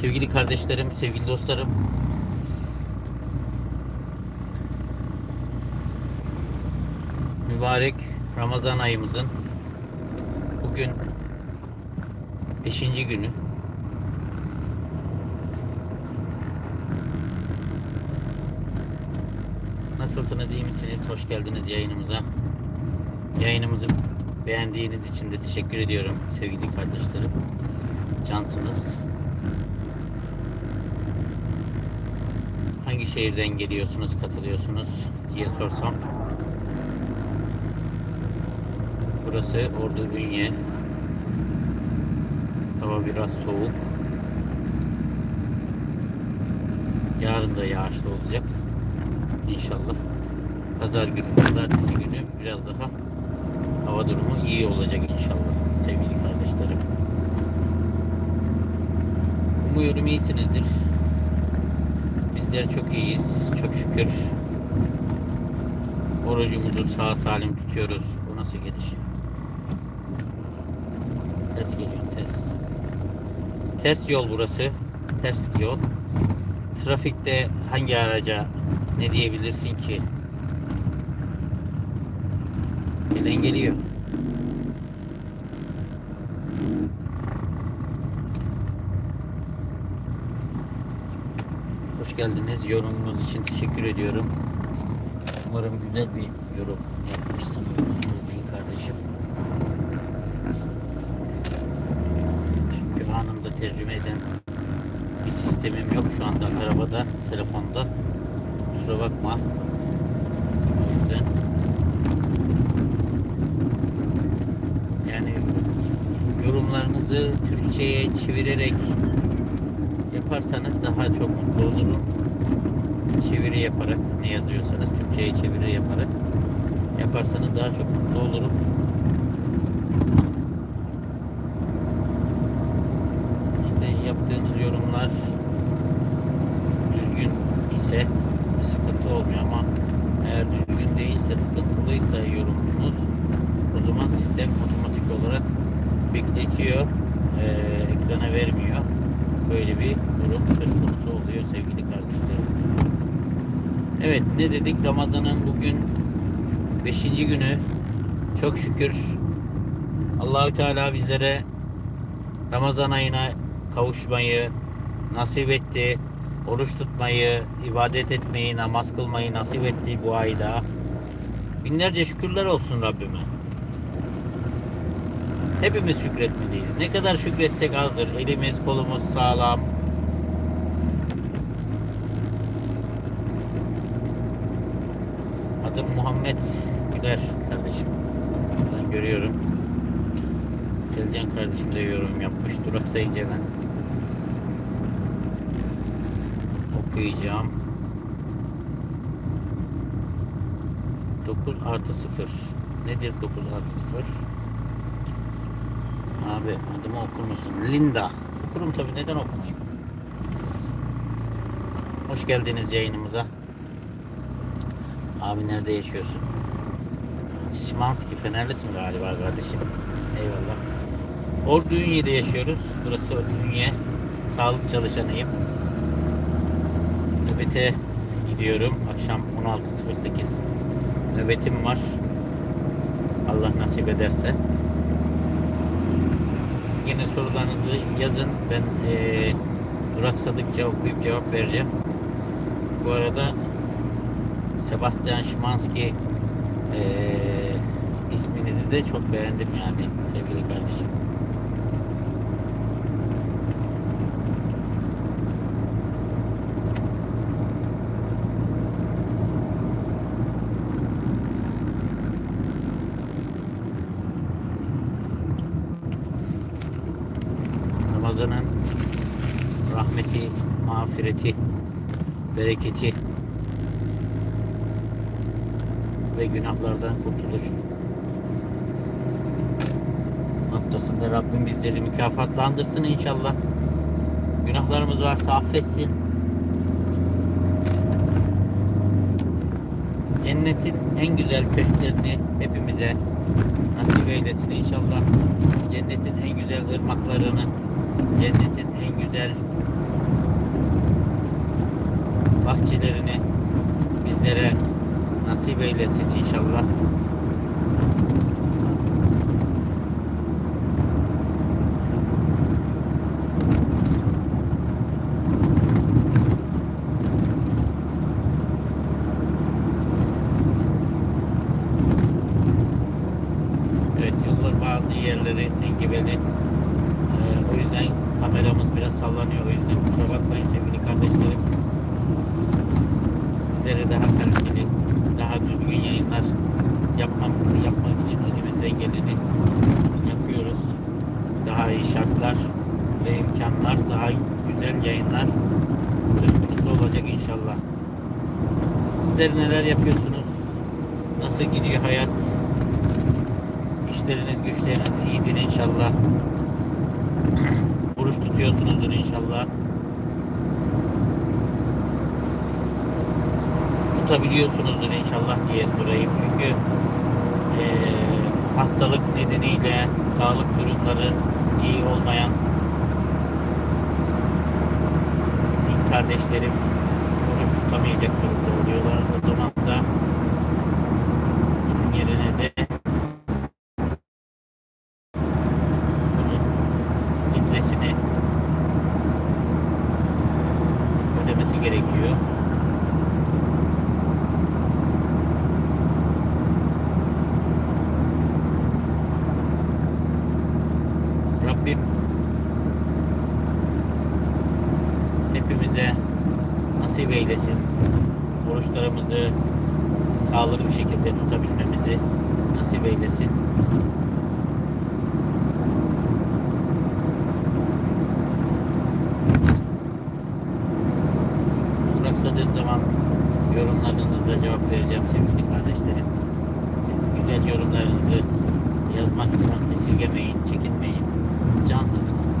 Sevgili kardeşlerim, sevgili dostlarım. Mübarek Ramazan ayımızın bugün 5. günü. Nasılsınız, iyi misiniz? Hoş geldiniz yayınımıza. Yayınımızı beğendiğiniz için de teşekkür ediyorum sevgili kardeşlerim. Cansınız. Hangi şehirden geliyorsunuz, katılıyorsunuz diye sorsam. Burası Ordu Ünye. Hava biraz soğuk. Yarın da yağışlı olacak. İnşallah. Pazar günü, pazartesi günü biraz daha hava durumu iyi olacak inşallah sevgili kardeşlerim. Umuyorum iyisinizdir. Bizler çok iyiyiz. Çok şükür. Orucumuzu sağ salim tutuyoruz. Bu nasıl geliş? Ters geliyor ters. Ters yol burası. Ters yol. Trafikte hangi araca ne diyebilirsin ki? Gelen geliyor. Hoş geldiniz. Yorumunuz için teşekkür ediyorum. Umarım güzel bir yorum yapmışsınız sevgili kardeşim. Çünkü anında tercüme eden bir sistemim yok şu anda arabada, telefonda. Kusura bakma. O yüzden yani yorumlarınızı Türkçe'ye çevirerek yaparsanız daha çok mutlu olurum. Çeviri yaparak ne yazıyorsanız Türkçe'ye çeviri yaparak yaparsanız daha çok mutlu olurum. İşte yaptığınız yorumlar düzgün ise sıkıntı olmuyor ama eğer düzgün değilse sıkıntılıysa yorumunuz o zaman sistem otomatik olarak bekletiyor eee, ekrana vermiyor böyle bir durum söz konusu oluyor sevgili kardeşlerim evet ne dedik Ramazan'ın bugün 5. günü çok şükür Allahü Teala bizlere Ramazan ayına kavuşmayı nasip etti. Oruç tutmayı, ibadet etmeyi, namaz kılmayı nasip etti bu ayda. Binlerce şükürler olsun Rabbime. Hepimiz şükretmeliyiz. Ne kadar şükretsek azdır. Elimiz, kolumuz sağlam. Adım Muhammed Güler kardeşim. Ben görüyorum. Selcan kardeşim de yorum yapmış. Duraksayınca ben okuyacağım. 9 artı 0. Nedir 9 artı 0? Abi adımı okur musun? Linda. Okurum tabii neden okumayayım? Hoş geldiniz yayınımıza. Abi nerede yaşıyorsun? Şimanski Fenerlisin galiba kardeşim. Eyvallah. Ordu Ünye'de yaşıyoruz. Burası Ünye. Sağlık çalışanıyım. Nöbete gidiyorum. Akşam 16.08 nöbetim var. Allah nasip ederse. Yine sorularınızı yazın. Ben eee duraksadıkça okuyup cevap vereceğim. Bu arada Sebastian Szymanski eee isminizi de çok beğendim yani sevgili kardeşim. Bereketi ve günahlardan kurtuluş noktasında Rabbim bizleri mükafatlandırsın inşallah. Günahlarımız varsa affetsin. Cennetin en güzel köşklerini hepimize nasip eylesin inşallah. Cennetin en güzel ırmaklarını, cennetin en güzel bahçelerini bizlere nasip eylesin inşallah. Evet yollar bazı yerleri engebeli. Ee, o yüzden kameramız biraz sallanıyor. O yüzden kusura bakmayın sevgili kardeşlerim. Sizlere daha kaliteli, daha düzgün yayınlar yapmam, yapmak için elimizden geleni yapıyoruz. Daha iyi şartlar ve imkanlar, daha güzel yayınlar söz konusu olacak inşallah. Sizler neler yapıyorsunuz? Nasıl gidiyor hayat? İşleriniz güçleriniz iyidir inşallah. Oruç tutuyorsunuzdur inşallah. Tutabiliyorsunuzdur inşallah diye sorayım. Çünkü hastalık nedeniyle sağlık durumları iyi olmayan din kardeşlerim oruç tutamayacak durumda oluyorlar. O zaman da bunun yerine de bunun fitresini ödemesi gerekiyor. Rabbim hepimize nasip eylesin. Oruçlarımızı sağlıklı bir şekilde tutabilmemizi nasip eylesin. Duraksadığım zaman yorumlarınıza cevap vereceğim sevgili kardeşlerim. Siz güzel yorumlarınızı yazmaktan esirgemeyin, çekinmeyin. Cansınız.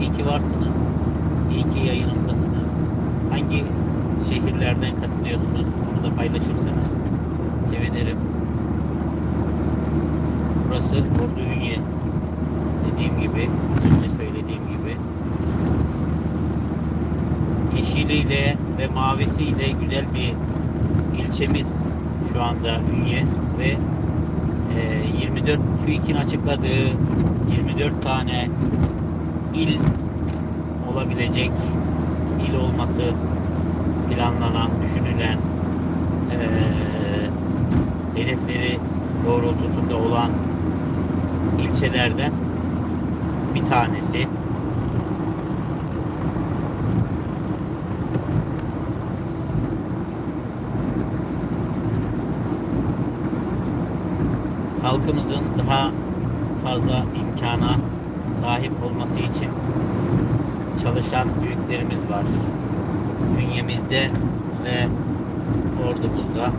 İyi ki varsınız. İyi ki yayınımdasınız. Hangi şehirlerden katılıyorsunuz? Onu da paylaşırsanız sevinirim. Burası Ordu Ünye. Dediğim gibi, önce söylediğim gibi yeşiliyle ve mavisiyle güzel bir ilçemiz şu anda Ünye ve e, 24 TÜİK'in açıkladığı 24 tane il olabilecek il olması planlanan, düşünülen e, hedefleri doğrultusunda olan ilçelerden bir tanesi. Halkımızın daha fazla imkana sahip olması için çalışan büyüklerimiz var. Bünyemizde ve ordumuzda.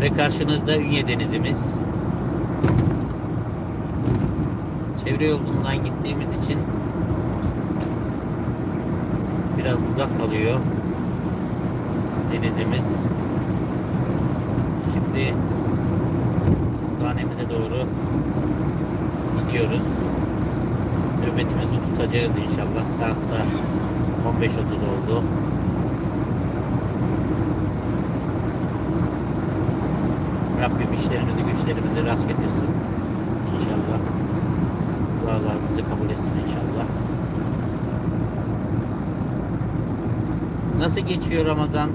Ve karşınızda Ünye Denizimiz. Çevre yolundan gittiğimiz için biraz uzak kalıyor denizimiz. Şimdi hastanemize doğru gidiyoruz. Nöbetimizi tutacağız inşallah. Saat de 15.30 oldu. Rabbim işlerimizi güçlerimizi rast getirsin. İnşallah. Dualarımızı kabul etsin inşallah. Nasıl geçiyor Ramazan?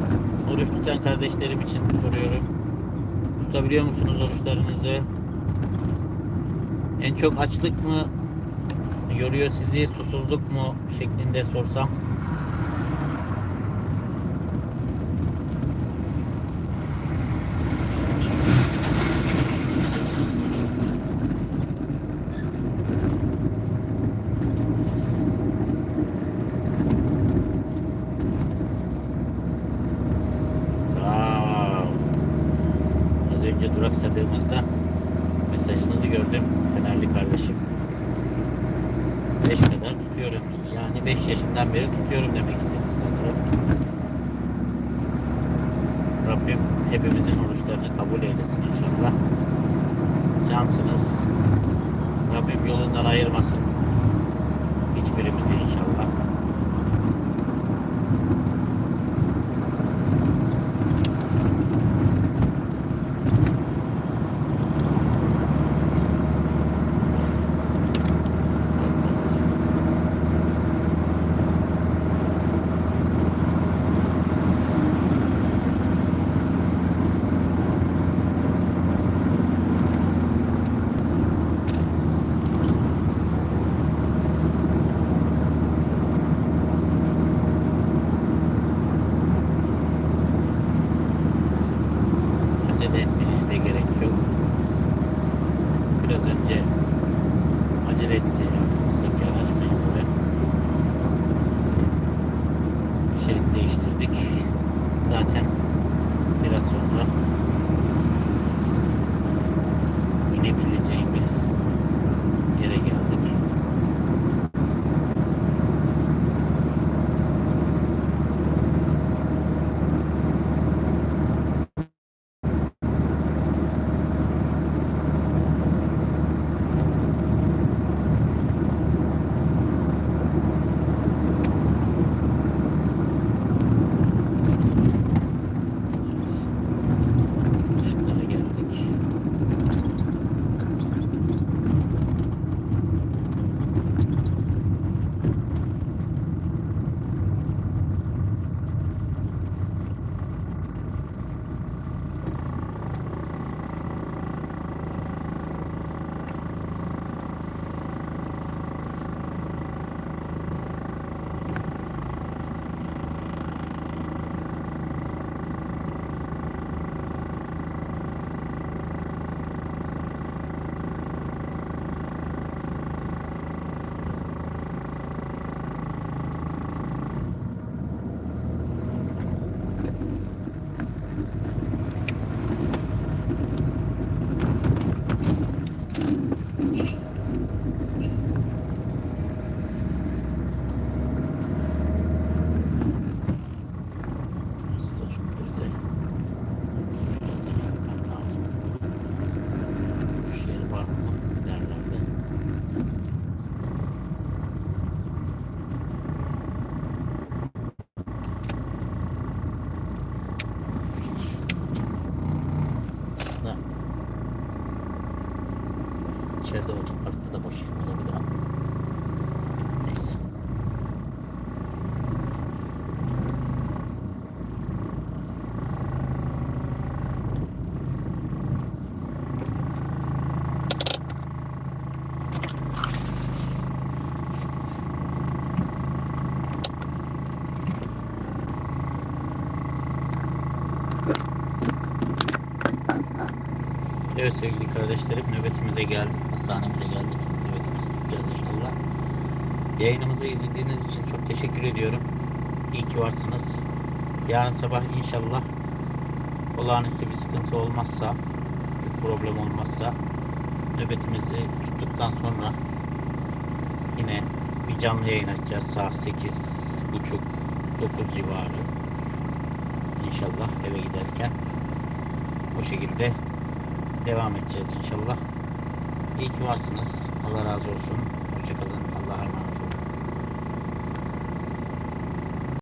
Oruç tutan kardeşlerim için soruyorum. Tutabiliyor musunuz oruçlarınızı? En çok açlık mı yoruyor sizi, susuzluk mu şeklinde sorsam? Wow. Az önce duraksadığımızda mesajınızı gördüm Fenerli kardeşim. 5 kadar tutuyorum. Yani 5 yaşından beri tutuyorum demek istedi sanırım. Rabbim hepimizin oruçlarını kabul eylesin inşallah. Cansınız. Rabbim yolundan ayırmasın. hiçbirimizi inşallah. Evet sevgili kardeşlerim nöbetimize geldik. Hastanemize geldik. Nöbetimizi tutacağız inşallah. Yayınımızı izlediğiniz için çok teşekkür ediyorum. İyi ki varsınız. Yarın sabah inşallah olağanüstü bir sıkıntı olmazsa, bir problem olmazsa nöbetimizi tuttuktan sonra yine bir canlı yayın açacağız saat 8 buçuk 9 civarı. İnşallah eve giderken o şekilde devam edeceğiz inşallah. İyi ki varsınız. Allah razı olsun. Hoşçakalın.